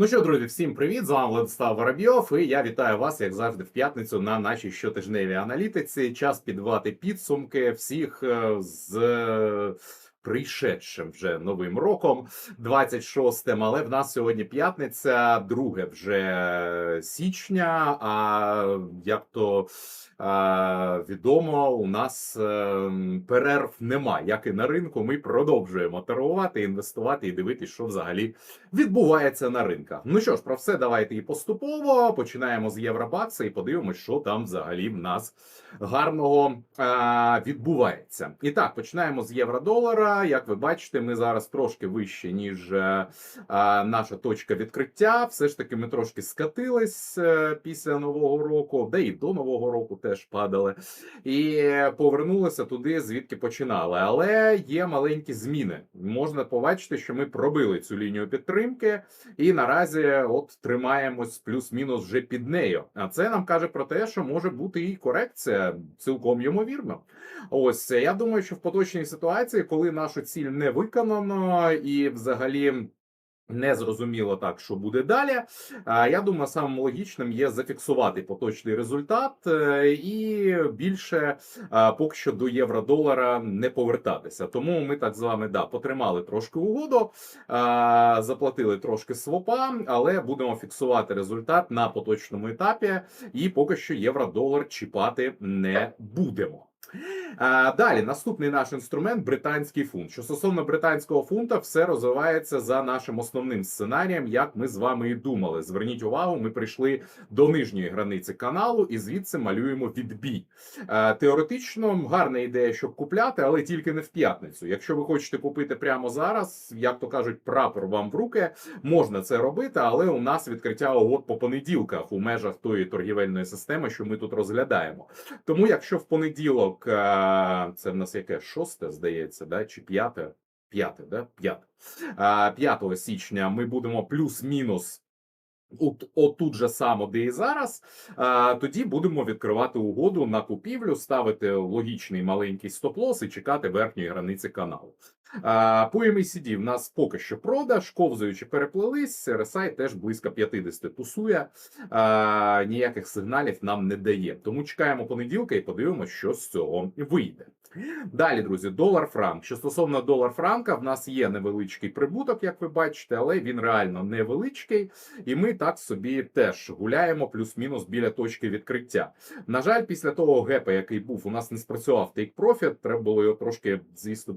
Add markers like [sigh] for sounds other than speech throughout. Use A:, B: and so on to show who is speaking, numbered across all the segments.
A: Ну що, друзі, всім привіт! З вами Владислав Воробйов, і я вітаю вас, як завжди, в п'ятницю на нашій щотижневій аналітиці. Час підбивати підсумки всіх е, з е, прийшедшим вже новим роком, 26-м. Але в нас сьогодні п'ятниця, 2 вже січня. А як то відомо, у нас е, перерв нема, як і на ринку. Ми продовжуємо торгувати, інвестувати і дивитися, що взагалі відбувається на ринках. Ну що ж, про все давайте і поступово. Починаємо з Євробакса і подивимось, що там взагалі в нас гарного а, відбувається. І так, починаємо з євро-долара. Як ви бачите, ми зараз трошки вище, ніж е, а, наша точка відкриття. Все ж таки, ми трошки скатились е, після нового року, де і до нового року теж падали, і повернулися туди, звідки починали. Але є маленькі зміни. Можна побачити, що ми пробили цю лінію підтримки, і наразі от тримаємось плюс-мінус вже під нею. А це нам каже про те, що може бути і корекція, цілком ймовірно. Ось я думаю, що в поточній ситуації, коли нашу ціль не виконано, і взагалі. Не зрозуміло так, що буде далі. Я думаю, самим логічним є зафіксувати поточний результат е, і більше поки що до євро-долара не повертатися. Тому ми так з вами да потримали трошки угоду, заплатили трошки свопа, але будемо фіксувати результат на поточному етапі, і поки що євро-долар чіпати не будемо. Далі наступний наш інструмент британський фунт. Що стосовно британського фунта, все розвивається за нашим основним сценарієм, як ми з вами і думали. Зверніть увагу, ми прийшли до нижньої границі каналу і звідси малюємо відбій. Теоретично гарна ідея, щоб купляти, але тільки не в п'ятницю. Якщо ви хочете купити прямо зараз, як то кажуть, прапор вам в руки, можна це робити, але у нас відкриття угод по понеділках у межах тої торгівельної системи, що ми тут розглядаємо. Тому, якщо в понеділок а, це в нас яке шосте, здається, да, чи п'яте? П'яте, да? П'яте. 5 січня ми будемо плюс-мінус. От, отут же само, де і зараз, а, тоді будемо відкривати угоду на купівлю, ставити логічний маленький стоп-лосс і чекати верхньої границі каналу. А, по MACD в нас поки що продаж, ковзаючи переплелись, RSI теж близько 50 тусує, а, ніяких сигналів нам не дає. Тому чекаємо понеділка і подивимося, що з цього вийде. Далі, друзі, долар-франк. Що стосовно долар-франка, в нас є невеличкий прибуток, як ви бачите, але він реально невеличкий, і ми так собі теж гуляємо плюс-мінус біля точки відкриття. На жаль, після того гепа, який був, у нас не спрацював profit, треба було його трошки, звісно.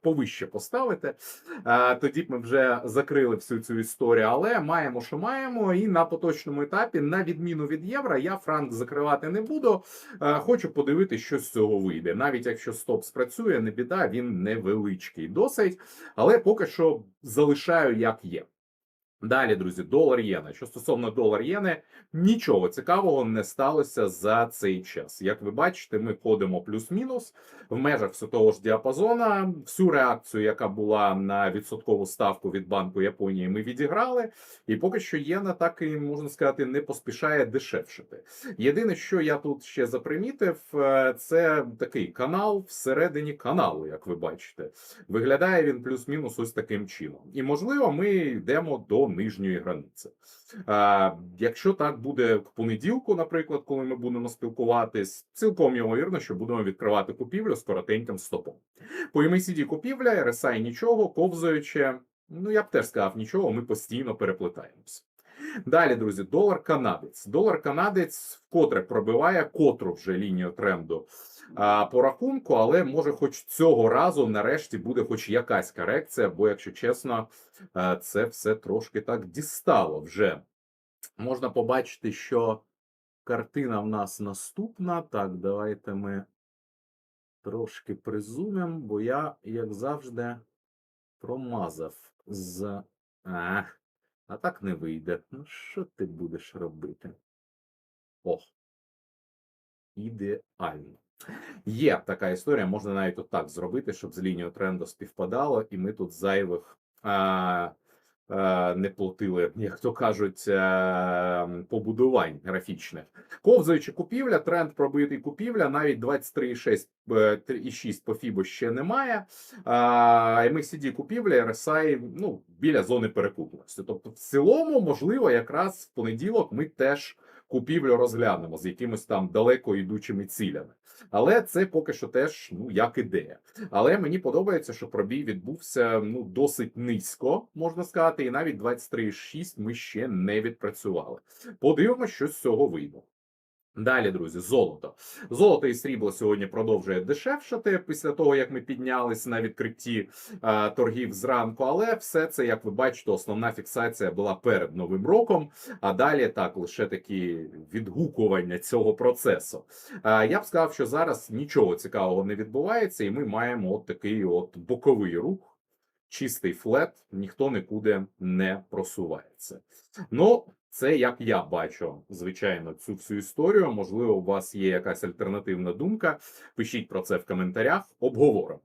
A: Повище поставити. Тоді б ми вже закрили всю цю історію, але маємо, що маємо. І на поточному етапі, на відміну від євро, я франк закривати не буду. Хочу подивитися, що з цього вийде. Навіть якщо стоп спрацює, не біда, він невеличкий досить, але поки що залишаю як є. Далі, друзі, долар єна. Що стосовно долар єни, нічого цікавого не сталося за цей час. Як ви бачите, ми ходимо плюс-мінус в межах все того ж діапазона. Всю реакцію, яка була на відсоткову ставку від Банку Японії, ми відіграли. І поки що єна так і можна сказати не поспішає дешевшити. Єдине, що я тут ще запримітив, е, це такий канал всередині каналу, як ви бачите. Виглядає він плюс-мінус ось таким чином. І можливо, ми йдемо до нижньої границі. А, Якщо так буде к понеділку, наприклад, коли ми будемо спілкуватись, цілком ймовірно, що будемо відкривати купівлю з коротеньким стопом. По MACD купівля, RSI нічого, ковзаючи, ну я б теж сказав нічого, ми постійно переплетаємось. Далі, друзі, долар канадець. Долар канадець вкотре пробиває котру вже лінію тренду по рахунку, але може, хоч цього разу нарешті буде хоч якась корекція, бо, якщо чесно, це все трошки так дістало вже. Можна побачити, що картина в нас наступна. Так, давайте ми трошки призумемо, бо я, як завжди, промазав з. А, а так не вийде. Ну, що ти будеш робити? О, ідеально. Є така історія, можна навіть отак зробити, щоб з лінією тренду співпадало, і ми тут зайвих а, е, не платили, як то кажуть, е, побудувань графічних. Ковзаючи купівля, тренд пробитий купівля, навіть 23,6 е, 3,6 по Фібо ще немає. А, MACD купівля, RSI ну, біля зони перекупленості. Тобто, в цілому, можливо, якраз в понеділок ми теж купівлю розглянемо з якимись там далеко йдучими цілями. Але це поки що теж ну як ідея. Але мені подобається, що пробій відбувся ну досить низько, можна сказати, і навіть 23,6 ми ще не відпрацювали. Подивимося, що з цього вийде. Далі, друзі, золото. Золото і срібло сьогодні продовжує дешевшати після того, як ми піднялись на відкритті е, торгів зранку. Але все це, як ви бачите, основна фіксація була перед новим роком. А далі так лише такі відгукування цього процесу. Е, я б сказав, що зараз нічого цікавого не відбувається, і ми маємо от такий от боковий рух, чистий флет, ніхто нікуди не просувається. Ну, це як я бачу, звичайно, цю всю історію. Можливо, у вас є якась альтернативна думка. Пишіть про це в коментарях, обговоримо.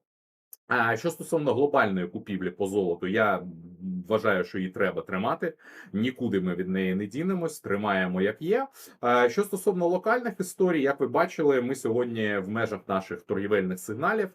A: А що стосовно глобальної купівлі по золоту, я вважаю, що її треба тримати. Нікуди ми від неї не дінемось, тримаємо як є. А що стосовно локальних історій, як ви бачили, ми сьогодні в межах наших торгівельних сигналів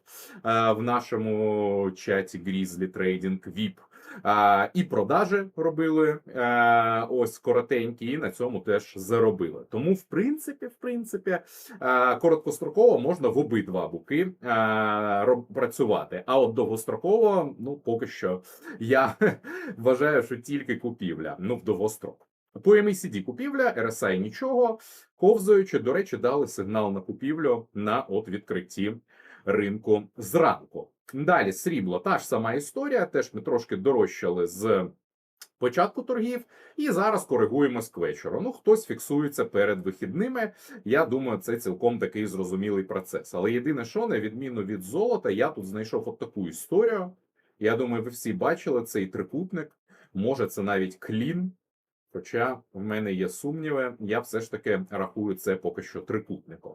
A: в нашому чаті Grizzly Trading VIP а, і продажі робили а, ось коротенькі, і на цьому теж заробили. Тому, в принципі, в принципі, а, короткостроково можна в обидва боки а, роб- працювати. А от довгостроково, ну поки що я [laughs] вважаю, що тільки купівля, ну в довгострок. По MACD купівля, RSI нічого. Ковзаючи, до речі, дали сигнал на купівлю на от відкритті ринку зранку. Далі срібло, та ж сама історія. Теж ми трошки дорожчали з початку торгів, і зараз коригуємось к вечору. Ну, хтось фіксується перед вихідними. Я думаю, це цілком такий зрозумілий процес. Але єдине, що на відміну від золота, я тут знайшов от таку історію. Я думаю, ви всі бачили цей трикутник. Може, це навіть клін. Хоча в мене є сумніви, я все ж таки рахую це поки що трикутником.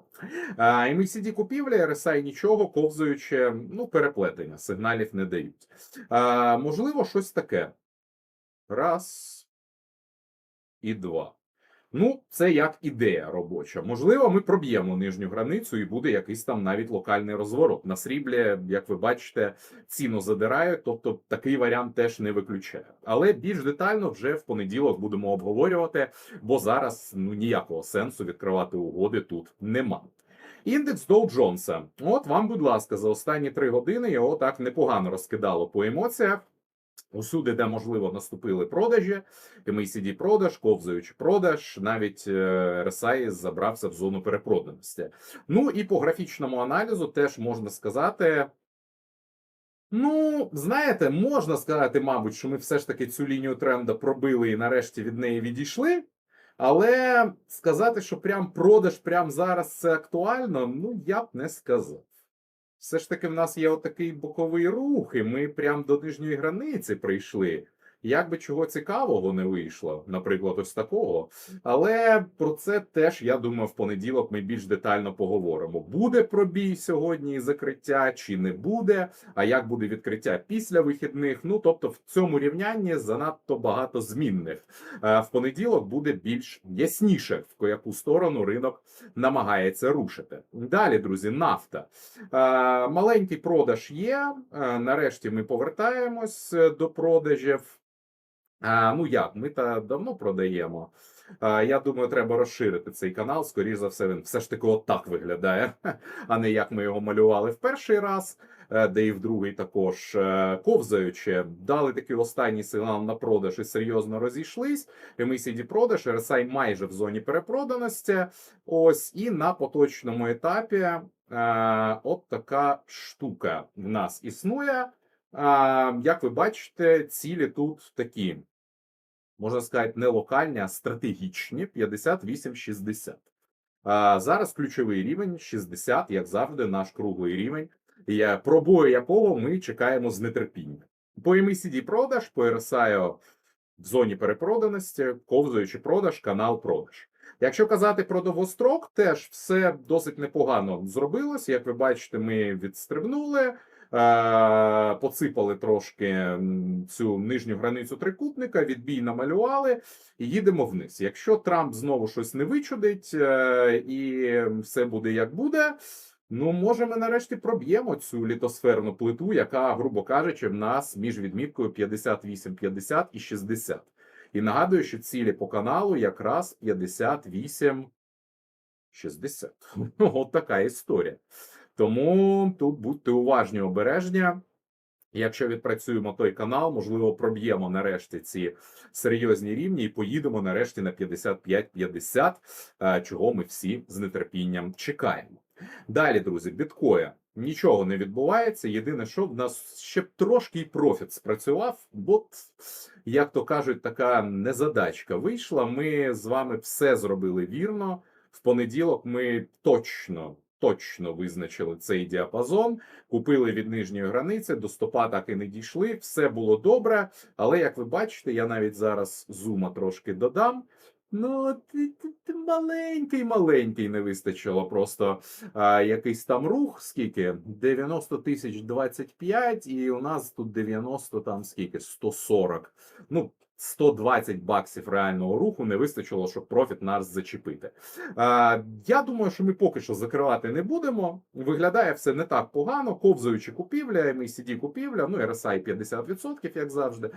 A: А, MACD купівля, RSI нічого, ковзаючи, ну, переплетення, сигналів не дають. А, можливо, щось таке. Раз і два. Ну, це як ідея робоча. Можливо, ми проб'ємо нижню границю і буде якийсь там навіть локальний розворот. На сріблі, як ви бачите, ціну задирають, тобто такий варіант теж не виключає. Але більш детально вже в понеділок будемо обговорювати, бо зараз ну ніякого сенсу відкривати угоди тут нема. Індекс Доу Джонса. От вам, будь ласка, за останні три години його так непогано розкидало по емоціях. Усюди, де можливо, наступили продажі, MACD продаж, ковзаючи продаж, навіть е, RSI забрався в зону перепроданості. Ну і по графічному аналізу теж можна сказати. Ну, знаєте, можна сказати, мабуть, що ми все ж таки цю лінію тренда пробили і нарешті від неї відійшли. Але сказати, що прям продаж прямо зараз це актуально, ну я б не сказав. Все ж таки, в нас є отакий боковий рух, і ми прям до нижньої границі прийшли. Як би чого цікавого не вийшло, наприклад, ось такого. Але про це теж, я думаю, в понеділок ми більш детально поговоримо. Буде пробій сьогодні і закриття, чи не буде, а як буде відкриття після вихідних. Ну тобто, в цьому рівнянні занадто багато змінних. Е, В понеділок буде більш ясніше, в яку сторону ринок намагається рушити. Далі, друзі, нафта. Е, Маленький продаж є. Е, Нарешті ми повертаємось до продажів. А, ну як, ми та давно продаємо. А, я думаю, треба розширити цей канал. Скоріше за все, він все ж таки отак виглядає, [laughs] а не як ми його малювали в перший раз, е, де і в другий також Е, ковзаючи, дали такий останній сигнал на продаж і серйозно розійшлись. MACD продаж, RSI майже в зоні перепроданості. Ось і на поточному етапі е, от така штука в нас існує. Як ви бачите, цілі тут такі, можна сказати, не локальні, а стратегічні 58-60. А, Зараз ключовий рівень 60, як завжди, наш круглий рівень, пробою якого ми чекаємо з нетерпінням. По MACD продаж, по RSI в зоні перепроданості, ковзаючи продаж, канал продаж. Якщо казати про довгострок, теж все досить непогано зробилось. Як ви бачите, ми відстрибнули. Е, Поципали трошки цю нижню границю трикутника, відбій намалювали і їдемо вниз. Якщо Трамп знову щось не вичудить е, і все буде як буде. Ну, може, ми нарешті проб'ємо цю літосферну плиту, яка, грубо кажучи, в нас між відміткою 58, 50 і 60. І нагадую, що цілі по каналу якраз 58, 60. [laughs] От така історія. Тому тут будьте уважні, обережні. Якщо відпрацюємо той канал, можливо, проб'ємо нарешті ці серйозні рівні і поїдемо нарешті на 55-50, е, чого ми всі з нетерпінням чекаємо. Далі, друзі, біткоін. Нічого не відбувається. Єдине, що в нас ще б трошки і профіт спрацював, бо, як то кажуть, така незадачка вийшла. Ми з вами все зробили вірно. В понеділок ми точно. Точно визначили цей діапазон, купили від нижньої границі, до стопа так і не дійшли. Все було добре. Але як ви бачите, я навіть зараз зума трошки додам. Ну, маленький, маленький не вистачило. Просто а, якийсь там рух, скільки? 90 тисяч 25, і у нас тут 90 там скільки? 140. Ну, 120 баксів реального руху не вистачило, щоб профіт нас зачепити. А, я думаю, що ми поки що закривати не будемо. Виглядає все не так погано. Ковзуючи купівля, MACD купівля, ну RSI 50%, як завжди.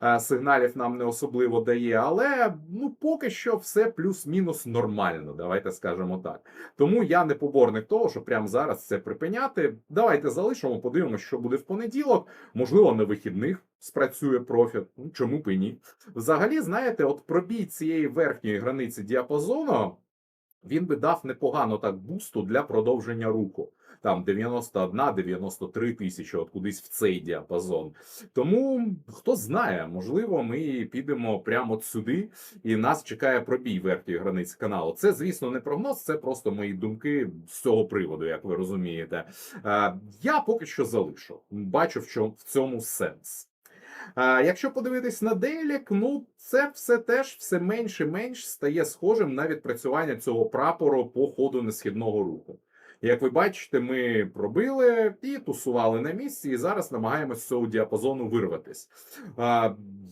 A: А, сигналів нам не особливо дає, але ну поки що все плюс-мінус нормально. Давайте скажемо так. Тому я не поборник того, що прямо зараз це припиняти. Давайте залишимо, подивимося, що буде в понеділок. Можливо, на вихідних спрацює профіт. Ну чому б і ні? Взагалі, знаєте, от пробій цієї верхньої границі діапазону. Він би дав непогано так бусту для продовження руху. Там 91-93 тисячі, от кудись в цей діапазон. Тому хто знає, можливо, ми підемо прямо от сюди, і нас чекає пробій верхньої границі каналу. Це, звісно, не прогноз, це просто мої думки з цього приводу, як ви розумієте. Е, Я поки що залишу. Бачу, в цьому сенс. А якщо подивитись на Дейлік, ну це все теж все менш і менш стає схожим на відпрацювання цього прапору по ходу несхідного руху. Як ви бачите, ми пробили і тусували на місці, і зараз намагаємося з цього діапазону вирватись.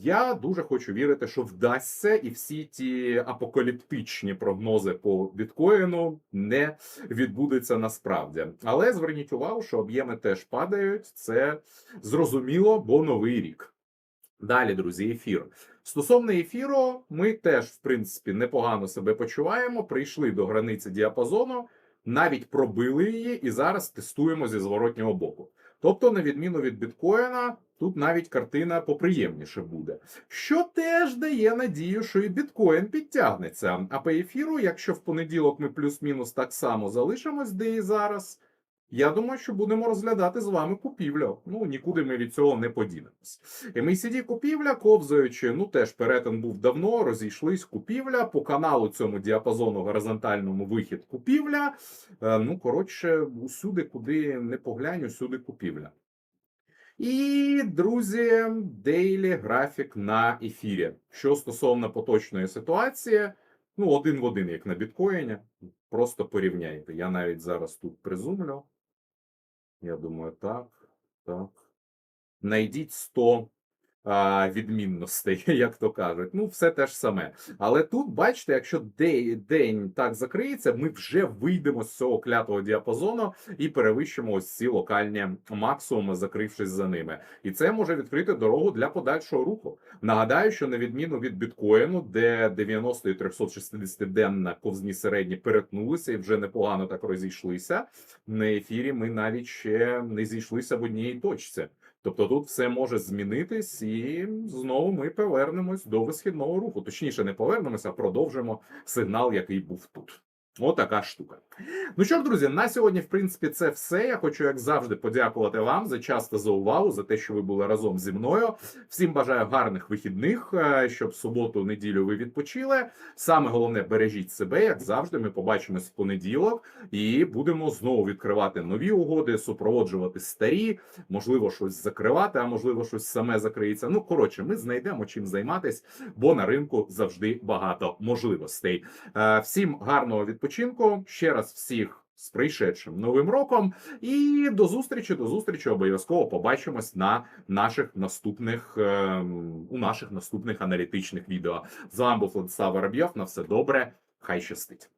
A: Я дуже хочу вірити, що вдасться, і всі ті апокаліптичні прогнози по біткоїну не відбудуться насправді. Але зверніть увагу, що об'єми теж падають. Це зрозуміло, бо новий рік. Далі, друзі, ефір. Стосовно ефіру, ми теж, в принципі, непогано себе почуваємо. Прийшли до границі діапазону, навіть пробили її, і зараз тестуємо зі зворотнього боку. Тобто, на відміну від біткоїна, тут навіть картина поприємніше буде. Що теж дає надію, що і біткоін підтягнеться. А по ефіру, якщо в понеділок ми плюс-мінус так само залишимось, де і зараз. Я думаю, що будемо розглядати з вами купівлю. Ну нікуди ми від цього не подінемось. MACD купівля, ковзаючи, ну теж перетин був давно, розійшлись купівля по каналу цьому діапазону горизонтальному вихід купівля. Е, Ну, коротше, усюди, куди не поглянь, усюди купівля. І, друзі, дейлі графік на ефірі. Що стосовно поточної ситуації, ну, один в один, як на біткоїні. Просто порівняйте. Я навіть зараз тут призумлю. Я думаю, так, так. Найдіть 100 а, відмінностей, [laughs] як то кажуть. Ну, все те ж саме. Але тут, бачите, якщо день, так закриється, ми вже вийдемо з цього клятого діапазону і перевищимо ось ці локальні максимуми, закрившись за ними. І це може відкрити дорогу для подальшого руху. Нагадаю, що на відміну від біткоїну, де 90 і 360 денна ковзні середні перетнулися і вже непогано так розійшлися. На ефірі ми навіть ще не зійшлися в одній точці. Тобто тут все може змінитись, і знову ми повернемось до висхідного руху. Точніше, не повернемося, а продовжимо сигнал, який був тут. Отака штука. Ну що ж, друзі, на сьогодні, в принципі, це все. Я хочу, як завжди, подякувати вам за час та за увагу, за те, що ви були разом зі мною. Всім бажаю гарних вихідних, е, щоб суботу, неділю ви відпочили. Саме головне, бережіть себе, як завжди. Ми побачимось в понеділок і будемо знову відкривати нові угоди, супроводжувати старі, можливо, щось закривати, а можливо, щось саме закриється. Ну, коротше, ми знайдемо чим займатись, бо на ринку завжди багато можливостей. Е, Всім гарного відпочинку. Ще раз всіх з прийшедшим новим роком. І до зустрічі, до зустрічі. Обов'язково побачимось на наших наступних ем, у наших наступних аналітичних відео. З вами був Владислав Воробйов. На все добре. Хай щастить.